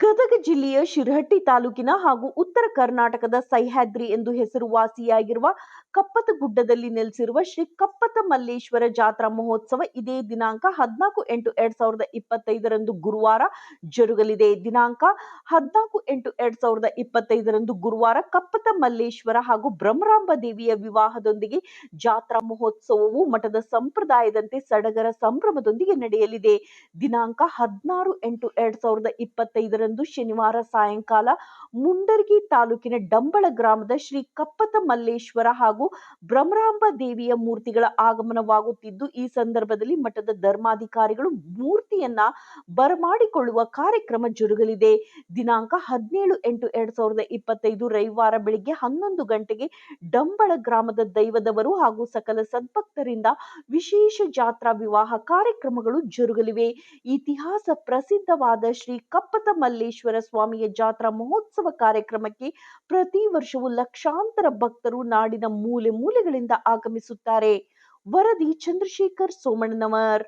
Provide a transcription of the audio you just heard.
ಗದಗ ಜಿಲ್ಲೆಯ ಶಿರಹಟ್ಟಿ ತಾಲೂಕಿನ ಹಾಗೂ ಉತ್ತರ ಕರ್ನಾಟಕದ ಸಹ್ಯಾದ್ರಿ ಎಂದು ಹೆಸರುವಾಸಿಯಾಗಿರುವ ಕಪ್ಪತಗುಡ್ಡದಲ್ಲಿ ನೆಲೆಸಿರುವ ಶ್ರೀ ಕಪ್ಪತ ಮಲ್ಲೇಶ್ವರ ಜಾತ್ರಾ ಮಹೋತ್ಸವ ಇದೇ ದಿನಾಂಕ ಹದಿನಾಲ್ಕು ಎಂಟು ಎರಡ್ ಸಾವಿರದ ಇಪ್ಪತ್ತೈದರಂದು ಗುರುವಾರ ಜರುಗಲಿದೆ. ದಿನಾಂಕ ಹದಿನಾಲ್ಕು ಎಂಟು ಎರಡ್ ಸಾವಿರದ ಇಪ್ಪತ್ತೈದರಂದು ಗುರುವಾರ ಕಪ್ಪತ ಮಲ್ಲೇಶ್ವರ ಹಾಗೂ ಬ್ರಹ್ಮರಾಂಬ ದೇವಿಯ ವಿವಾಹದೊಂದಿಗೆ ಜಾತ್ರಾ ಮಹೋತ್ಸವವು ಮಠದ ಸಂಪ್ರದಾಯದಂತೆ ಸಡಗರ ಸಂಭ್ರಮದೊಂದಿಗೆ ನಡೆಯಲಿದೆ. ದಿನಾಂಕ ಹದಿನಾರು ಎಂಟು ಎರಡ್ ಸಾವಿರದ ಇಪ್ಪತ್ತೈದರಂದು ಶನಿವಾರ ಸಾಯಂಕಾಲ ಮುಂಡರ್ಗಿ ತಾಲೂಕಿನ ಡಂಬಳ ಗ್ರಾಮದ ಶ್ರೀ ಕಪ್ಪತ ಮಲ್ಲೇಶ್ವರ ಹಾಗೂ ಭ್ರಮರಾಂಬ ದೇವಿಯ ಮೂರ್ತಿಗಳ ಆಗಮನವಾಗುತ್ತಿದ್ದು, ಈ ಸಂದರ್ಭದಲ್ಲಿ ಮಠದ ಧರ್ಮಾಧಿಕಾರಿಗಳು ಮೂರ್ತಿಯನ್ನ ಬರಮಾಡಿಕೊಳ್ಳುವ ಕಾರ್ಯಕ್ರಮ ಜರುಗಲಿದೆ. ದಿನಾಂಕ ಹದಿನೇಳು ಎಂಟು ಎರಡ್ ಸಾವಿರದ ಇಪ್ಪತ್ತೈದು ರವಿವಾರ ಬೆಳಿಗ್ಗೆ ಹನ್ನೊಂದು ಗಂಟೆಗೆ ಡಂಬಳ ಗ್ರಾಮದ ದೈವದವರು ಹಾಗೂ ಸಕಲ ಸದ್ಭಕ್ತರಿಂದ ವಿಶೇಷ ಜಾತ್ರಾ ವಿವಾಹ ಕಾರ್ಯಕ್ರಮಗಳು ಜರುಗಲಿವೆ. ಇತಿಹಾಸ ಪ್ರಸಿದ್ಧವಾದ ಶ್ರೀ ಕಪ್ಪತ ಮಲ್ಲೇಶ್ವರ ಸ್ವಾಮಿಯ ಜಾತ್ರಾ ಮಹೋತ್ಸವ ಕಾರ್ಯಕ್ರಮಕ್ಕೆ ಪ್ರತಿ ವರ್ಷವೂ ಲಕ್ಷಾಂತರ ಭಕ್ತರು ನಾಡಿನ ಮೂಲೆ ಮೂಲೆಗಳಿಂದ ಆಗಮಿಸುತ್ತಾರೆ. ವರದಿ ಚಂದ್ರಶೇಖರ್ ಸೋಮಣ್ಣನವರ್.